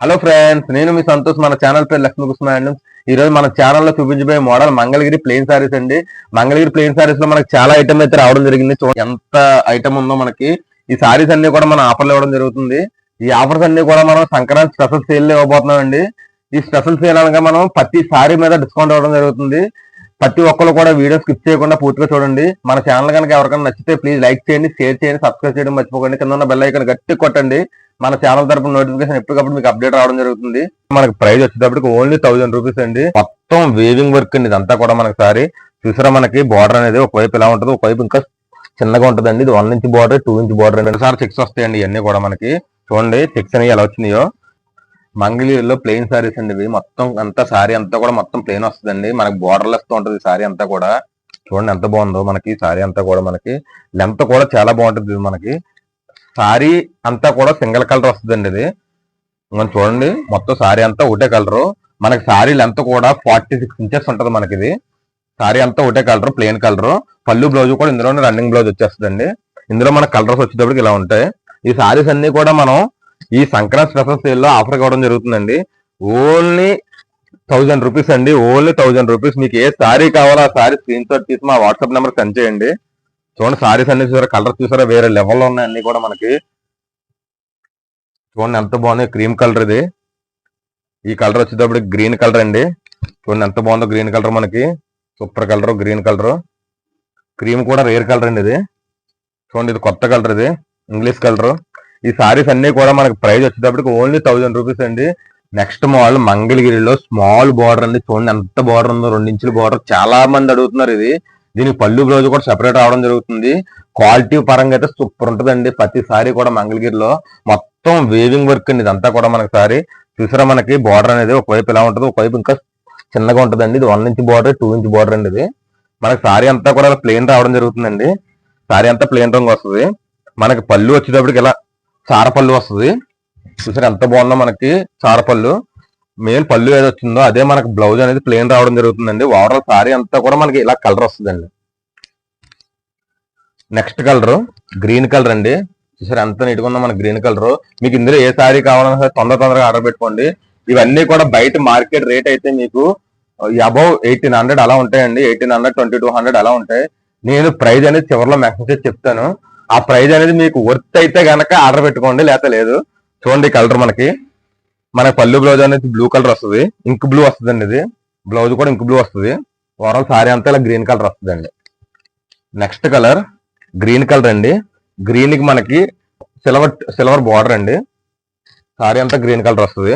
Hello friends నేను మీ సంతోష్. మన channel పేరు లక్ష్మీ కృష్ణ ఈ రోజు మన ఛానల్లో చూపించబోయే మోడల్ మంగళగిరి ప్లెయిన్ సారీస్ అండి. మంగళగిరి ప్లెయిన్ సారీస్లో మనకి చాలా ఐటమ్ అయితే రావడం జరిగింది. చూడండి ఎంత ఐటమ్ ఉందో మనకి. ఈ సారీస్ అన్ని కూడా మన ఆఫర్లు ఇవ్వడం జరుగుతుంది. ఈ ఆఫర్స్ అన్ని కూడా మనం సంక్రాంతి స్పెషల్ సేల్ ఇవ్వబోతున్నాం అండి. ఈ స్పెషల్ సేల్ అనగా మనం ప్రతి సారీ మీద డిస్కౌంట్ ఇవ్వడం జరుగుతుంది. ప్రతి ఒక్కరు కూడా వీడియో స్కిప్ చేయకుండా పూర్తిగా చూడండి. మన ఛానల్ కనుక ఎవరికైనా నచ్చితే ప్లీజ్ లైక్ చేయండి షేర్ చేయండి సబ్స్క్రైబ్ చేయడం మర్చిపోకండి. కింద ఉన్న బెల్ ఐకన్ గట్టి కొట్టండి. మన ఛానల్ తరపున నోటిఫికేషన్ ఎప్పటికప్పుడు మీకు అప్డేట్ రావడం జరుగుతుంది. మనకి ప్రైస్ వచ్చేటప్పటికి ఓన్లీ థౌసండ్ రూపీస్ అండి. మొత్తం వేవింగ్ వర్క్ అండి. ఇదంతా కూడా మనకి సారీ. చూసారా మనకి బార్డర్ అనేది ఒకవైపు ఇలా ఉంటుంది ఒకవైపు ఇంకా చిన్నగా ఉంటుందండి. ఇది one inch border two inch border రెండు సార్ చెక్స్ వస్తాయండి ఇవన్నీ కూడా మనకి. చూడండి చెక్స్ అనేవి ఎలా వచ్చినాయో. మంగళగిరిలో ప్లెయిన్ సారీస్ అండి ఇవి. మొత్తం అంతా సారీ అంతా కూడా మొత్తం ప్లెయిన్ వస్తుందండి. మనకి బార్డర్ లెస్ ఉంటుంది సారీ అంతా కూడా. చూడండి ఎంత బాగుందో మనకి సారీ అంతా కూడా మనకి. లెంత్ కూడా చాలా బాగుంటుంది ఇది మనకి. సారీ అంతా కూడా సింగిల్ కలర్ వస్తుందండి ఇది. మనం చూడండి మొత్తం సారీ అంతా ఒకటే కలర్. మనకి సారీ లెంత్ కూడా ఫార్టీ సిక్స్ ఇంచెస్ ఉంటుంది మనకి ఇది సారీ అంతా ఒకటే కలర్ ప్లెయిన్ కలర్. పళ్ళు బ్లౌజ్ కూడా ఇందులోనే రన్నింగ్ బ్లౌజ్ వచ్చేస్తుందండి. ఇందులో మన కలర్స్ వచ్చేటప్పటికి ఇలా ఉంటాయి. ఈ సారీస్ అన్ని కూడా మనం ఈ సంక్రాంతి స్పెషల్ సేల్లో ఆఫర్ కావడం జరుగుతుందండి. ఓన్లీ థౌజండ్ రూపీస్ అండి. Only thousand rupees. మీకు ఏ సారీ కావాలో ఆ సారీ స్క్రీన్ షాట్ తీసి మా వాట్సాప్ నెంబర్ సెండ్ చేయండి. చూడండి సారీస్ అన్ని చూసారా కలర్ చూసారా? వేరే లెవెల్లో ఉన్నాయి అన్ని కూడా మనకి. చూడండి ఎంత బాగుంది క్రీమ్ కలర్ ఇది. ఈ కలర్ వచ్చేటప్పుడు గ్రీన్ కలర్ అండి. చూడండి ఎంత బాగుందో గ్రీన్ కలర్ మనకి. Super colour green colour cream కూడా రేర్ కలర్ అండి ఇది. చూడండి ఇది కొత్త కలర్ ఇది. ఇంగ్లీష్ కలర్ ఈ సారీస్ అన్ని కూడా మనకి ప్రైస్ వచ్చేటప్పటికి ఓన్లీ థౌజండ్ రూపీస్ అండి. నెక్స్ట్ మాల్ మంగళగిరిలో స్మాల్ బార్డర్ అండి. చూడండి ఎంత బార్డర్ ఉందో రెండు ఇంచుల బార్డర్ చాలా మంది అడుగుతున్నారు ఇది. దీనికి పళ్ళు బ్లౌజ్ కూడా సెపరేట్ రావడం జరుగుతుంది. క్వాలిటీ పరంగా అయితే సూపర్ ఉంటుందండి. ప్రతి సారీ కూడా మంగళగిరిలో మొత్తం వేవింగ్ వర్క్ అండి. ఇదంతా కూడా మనకి సారీ చూసారా మనకి? బార్డర్ అనేది ఒకవైపు ఇలా ఉంటుంది ఒకవైపు ఇంకా చిన్నగా ఉంటుందండి. ఇది one inch border two inch border అండి ఇది. మనకి సారీ అంతా కూడా ప్లెయిన్ రావడం జరుగుతుందండి. సారీ అంతా ప్లెయిన్ రంగు వస్తుంది. మనకి పళ్ళు వచ్చేటప్పటికి ఇలా చారపళ్ళు వస్తుంది. చూసారా ఎంత బాగుందో మనకి చారపళ్ళు. మెయిన్ పళ్ళు ఏది వచ్చిందో అదే మనకి బ్లౌజ్ అనేది ప్లెయిన్ రావడం జరుగుతుందండి. ఓవరాల్ సారీ అంతా కూడా మనకి ఇలా కలర్ వస్తుందండి. నెక్స్ట్ కలర్ గ్రీన్ కలర్ అండి. చూసారు ఎంత నీట్గా ఉందో మనకి గ్రీన్ కలర్ మీకు ఇందులో ఏ సారీ కావాలన్నా సరే తొందర తొందరగా ఆర్డర్ పెట్టుకోండి. ఇవన్నీ కూడా బయట మార్కెట్ రేట్ అయితే మీకు అబౌవ్ ఎయిటీన్ హండ్రెడ్ అలా ఉంటాయండి. Eighteen hundred twenty two hundred అలా ఉంటాయి. నేను ప్రైజ్ అనేది చివరిలో మెసేజ్ చేసి చెప్తాను. ఆ ప్రైజ్ అనేది మీకు వర్త్ అయితే గనక ఆర్డర్ పెట్టుకోండి లేకపోతే లేదు. చూడండి కలర్ మనకి. మన పళ్ళు బ్లౌజ్ అనేది బ్లూ కలర్ వస్తుంది. ఇంక్ బ్లూ వస్తుందండి ఇది. బ్లౌజ్ కూడా ఇంక్ బ్లూ వస్తుంది. ఓవరాల్ సారీ అంతా ఇలా గ్రీన్ కలర్ వస్తుందండి. నెక్స్ట్ కలర్ గ్రీన్ కలర్ అండి. గ్రీన్కి మనకి సిల్వర్ సిల్వర్ బార్డర్ అండి. సారీ అంతా గ్రీన్ కలర్ వస్తుంది.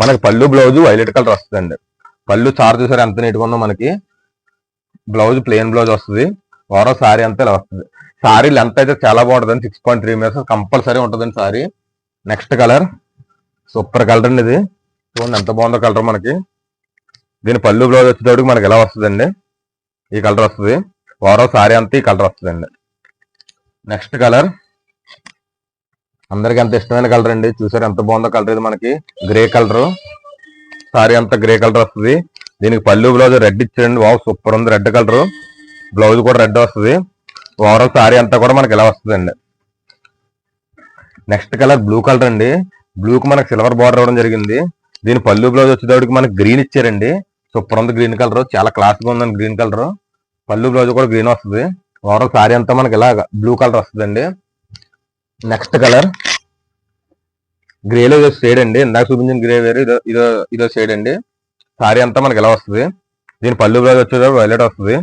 మనకి పళ్ళు బ్లౌజ్ వైలెట్ కలర్ వస్తుందండి. పళ్ళు చార్ చూసారు ఎంత నీట్గా ఉందో మనకి బ్లౌజ్ ప్లెయిన్ బ్లౌజ్ వస్తుంది. ఓవరాల్ సారీ అంతా ఇలా వస్తుంది. సారీ లెంత్ అయితే చాలా బాగుంటుంది six point three metres compulsory ఉంటుందండి sari next colour super colour అండి ఇది. చూడండి ఎంత బాగుందో కలర్ మనకి. దీని పళ్ళు బ్లౌజ్ వచ్చేటప్పుడు మనకి ఎలా వస్తుందండి? ఈ కలర్ వస్తుంది. వారో సారీ అంతా ఈ కలర్ వస్తుందండి. నెక్స్ట్ కలర్ అందరికి ఎంత ఇష్టమైన కలర్ అండి. చూసారు ఎంత బాగుందో కలర్ ఇది మనకి. గ్రే కలర్ సారీ అంతా గ్రే కలర్ వస్తుంది. దీనికి పళ్ళు బ్లౌజ్ రెడ్ ఇచ్చారండి వావ్ సూపర్ ఉంది. రెడ్ కలర్ బ్లౌజ్ కూడా రెడ్ వస్తుంది. ఓవరాల్ సారీ అంతా కూడా మనకి ఇలా వస్తుందండి? నెక్స్ట్ కలర్ బ్లూ కలర్ అండి. బ్లూ మనకు మనకి సిల్వర్ బార్డర్ అవ్వడం జరిగింది. దీని పళ్ళు బ్లౌజ్ వచ్చేటప్పటికి మనకి గ్రీన్ ఇచ్చారండి. సూపర్ ఉంది గ్రీన్ కలర్ చాలా క్లాస్గా ఉందండి గ్రీన్ కలర్ పళ్ళు బ్లౌజ్ కూడా గ్రీన్ వస్తుంది. ఓవరాల్ సారీ అంతా మనకి ఇలా బ్లూ కలర్ వస్తుందండి. నెక్స్ట్ కలర్ గ్రేలో ఇదో షేడ్ అండి. ఇందాక చూపించిన గ్రే వేరు. ఇదో ఇదో ఇదో షేడ్ అండి. సారీ అంతా మనకి ఎలా వస్తుంది. దీని పళ్ళు బ్లౌజ్ వచ్చేటప్పుడు వైలెట్ వస్తుంది.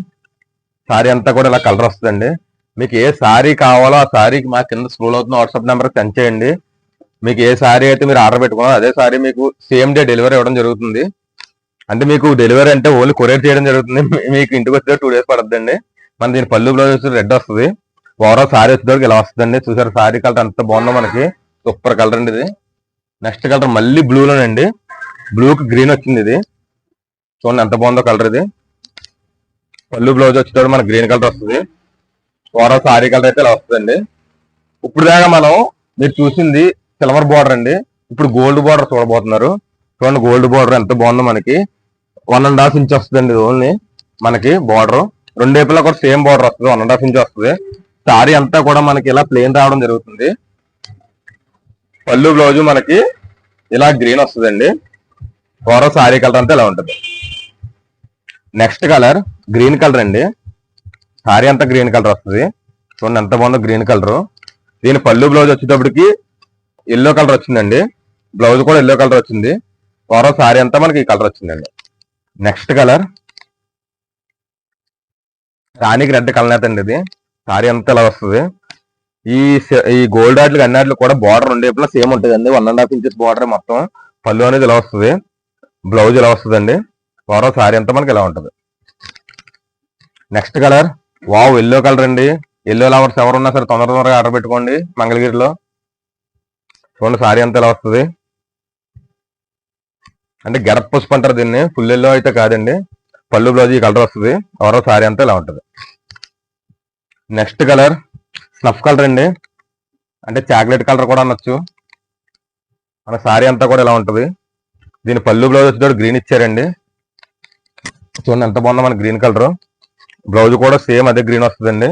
సారీ అంతా కూడా ఇలా కలర్ వస్తుందండి. మీకు ఏ సారీ కావాలో ఆ సారీకి మా కింద స్క్రోల్ అవుతున్న వాట్సాప్ నెంబర్ సెండ్ చేయండి. మీకు ఏ సారీ అయితే మీరు ఆర్డర్ పెట్టుకున్నారో అదే సారీ మీకు సేమ్ డే డెలివరీ ఇవ్వడం జరుగుతుంది. అంటే మీకు డెలివరీ అంటే ఓన్లీ కొరియర్ చేయడం జరుగుతుంది. మీకు ఇంటికి వచ్చే టూ డేస్ పడుతుందండి. మన దీని పళ్ళు బ్లౌజ్ రెడ్ వస్తుంది. ఓవరాల్ సారీ వచ్చేటప్పుడు ఇలా వస్తుందండి. చూసారు సారీ కలర్ ఎంత బాగుందో మనకి. సూపర్ కలర్ అండి ఇది. నెక్స్ట్ కలర్ మళ్ళీ బ్లూలోనండి బ్లూకి గ్రీన్ వచ్చింది ఇది. చూడండి ఎంత బాగుందో కలర్ ఇది. పళ్ళు బ్లౌజ్ వచ్చేటప్పుడు మనకి గ్రీన్ కలర్ వస్తుంది. ఓవరాల్ సారీ కలర్ అయితే ఇలా వస్తుందండి. ఇప్పుడు దాకా మనం మీరు చూసింది సిల్వర్ బార్డర్ అండి. ఇప్పుడు గోల్డ్ బార్డర్ చూడబోతున్నారు. చూడండి గోల్డ్ బార్డర్ ఎంత బాగుందో మనకి. వన్ అండ్ హాఫ్ ఇంచ్ వస్తుందండి ఓన్లీ మనకి బార్డర్. రెండు వైపులా కూడా సేమ్ బార్డర్ వస్తుంది. వన్ అండ్ హాఫ్ ఇంచ్ వస్తుంది. సారీ అంతా కూడా మనకి ఇలా ప్లేన్ రావడం జరుగుతుంది. పళ్ళు బ్లౌజ్ మనకి ఇలా గ్రీన్ వస్తుందండి. ఓవరాల్ సారీ కలర్ అంతా ఇలా ఉంటుంది. నెక్స్ట్ కలర్ గ్రీన్ కలర్ అండి. సారీ అంతా గ్రీన్ కలర్ వస్తుంది. చూడండి ఎంత బాగుందో గ్రీన్ కలర్ దీని పళ్ళు బ్లౌజ్ వచ్చేటప్పటికి ఎల్లో కలర్ వచ్చిందండి. బ్లౌజ్ కూడా ఎల్లో కలర్ వచ్చింది. ఓవరాల్ సారీ అంతా మనకి ఈ కలర్ వచ్చిందండి. Next colour. రాణికి రెడ్ కలర్ అండి ఇది. సారీ అంతా ఇలా వస్తుంది. ఈ ఈ గోల్డ్ ఆటలు అన్నిటిలో కూడా బార్డర్ ఉండే సేమ్ ఉంటుంది one and half inches border మొత్తం. పళ్ళు అనేది ఇలా వస్తుంది. బ్లౌజ్ ఇలా వస్తుందండి. ఓవరాల్ సారీ అంతా మనకి ఇలా ఉంటుంది. Next colour. Wow yellow colour అండి. ఎల్లో లవర్స్ ఎవరున్నా సరే తొందర తొందరగా ఆర్డర్ పెట్టుకోండి మంగళగిరిలో. చూడండి సారీ అంతా ఎలా వస్తుంది? అంటే గడప పుష్ప అంటారు దీన్ని. ఫుల్ ఎల్లో అయితే కాదండి. పళ్ళు బ్లౌజ్ ఈ కలర్ వస్తుంది. ఎవరో సారీ అంతా ఇలా ఉంటుంది. నెక్స్ట్ కలర్ స్నఫ్ కలర్ అండి. అంటే చాక్లెట్ కలర్ కూడా అనొచ్చు. మన సారీ అంతా కూడా ఇలా ఉంటుంది. దీని పళ్ళు బ్లౌజ్ వచ్చేటప్పుడు గ్రీన్ ఇచ్చారండి. చూడండి ఎంత బాగుందో మన గ్రీన్ కలర్ బ్లౌజ్ కూడా సేమ్ అదే గ్రీన్ వస్తుందండి.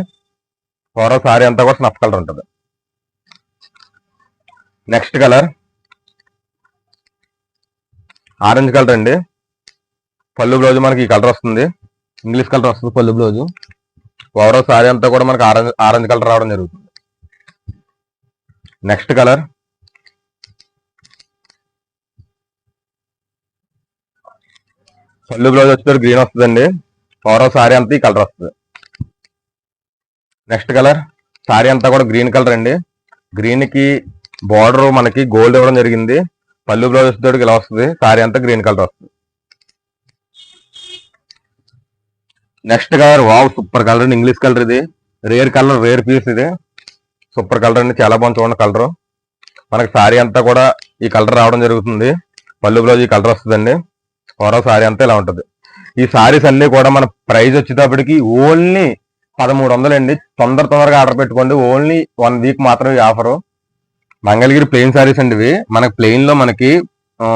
ఓవరాల్ సారీ అంతా కూడా స్నఫ్ కలర్ ఉంటుంది. Next colour. ఆరెంజ్ కలర్ అండి. పళ్ళు బ్లౌజ్ మనకి ఈ కలర్ వస్తుంది. ఇంగ్లీష్ కలర్ వస్తుంది పళ్ళు బ్లౌజ్. ఓవరాల్ సారీ అంతా కూడా మనకి ఆరెంజ్ ఆరెంజ్ కలర్ రావడం జరుగుతుంది. Next colour. పళ్ళు బ్లౌజ్ వచ్చేటప్పుడు గ్రీన్ వస్తుందండి. ఓవరాల్ సారీ అంతా ఈ కలర్ వస్తుంది. Next colour. సారీ అంతా కూడా గ్రీన్ కలర్ అండి. గ్రీన్కి బార్డర్ మనకి గోల్డ్ ఇవ్వడం జరిగింది. పళ్ళు బ్లౌజ్ వచ్చేటప్పుడు ఇలా వస్తుంది. సారీ అంతా గ్రీన్ కలర్ వస్తుంది. Next colour wow super colour అండి. ఇంగ్లీష్ కలర్ ఇది. రేర్ కలర్ రేర్ పీస్ ఇది. సూపర్ కలర్ అండి. చాలా బాగుంది చూడండి కలర్ మనకి సారీ అంతా కూడా ఈ కలర్ రావడం జరుగుతుంది. పళ్ళు బ్లౌజ్ ఈ కలర్ వస్తుందండి. ఓరో సారీ అంతా ఇలా ఉంటుంది. ఈ సారీస్ అన్ని కూడా మన ప్రైస్ వచ్చేటప్పటికి ఓన్లీ పదమూడు వందలు అండి తొందర తొందరగా ఆర్డర్ పెట్టుకోండి. ఓన్లీ వన్ వీక్ మాత్రమే ఆఫర్ మంగళగిరి ప్లెయిన్ సారీస్ అండి ఇవి మనకి ప్లెయిన్లో మనకి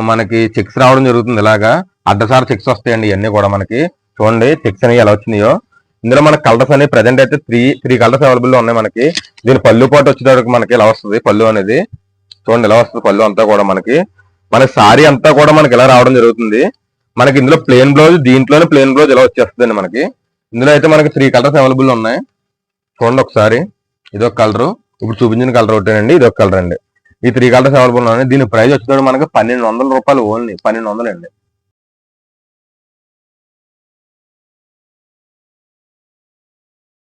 మనకి చెక్స్ రావడం జరుగుతుంది. ఇలాగా అడ్డసారి చెక్స్ వస్తాయండి ఇవన్నీ కూడా మనకి. చూడండి చెక్స్ అనేవి ఎలా వచ్చినాయో. ఇందులో మనకి కలర్స్ అనేవి ప్రజెంట్ అయితే త్రీ త్రీ కలర్స్ అవైలబుల్లో ఉన్నాయి మనకి. దీని పళ్ళు పాటు వచ్చేటప్పుడు మనకి ఇలా వస్తుంది? పళ్ళు అనేది. చూడండి ఇలా వస్తుంది పళ్ళు అంతా కూడా మనకి. మన సారీ అంతా కూడా మనకి ఇలా రావడం జరుగుతుంది. మనకి ఇందులో ప్లెయిన్ బ్లౌజ్ దీంట్లోనే ప్లెయిన్ బ్లౌజ్ ఇలా వచ్చేస్తుంది మనకి. ఇందులో అయితే మనకి త్రీ కలర్స్ అవైలబుల్ ఉన్నాయి. చూడండి ఒకసారి. ఇదొక కలరు ఇప్పుడు చూపించిన కలర్ ఒకటేనండి ఒక కలర్ అండి. ఈ త్రీ కలర్స్ అవైలబుల్ ఉన్నాయి దీని ప్రైస్ వచ్చేటప్పుడు మనకి పన్నెండు వందల రూపాయలు ఓన్లీ పన్నెండు వందలు అండి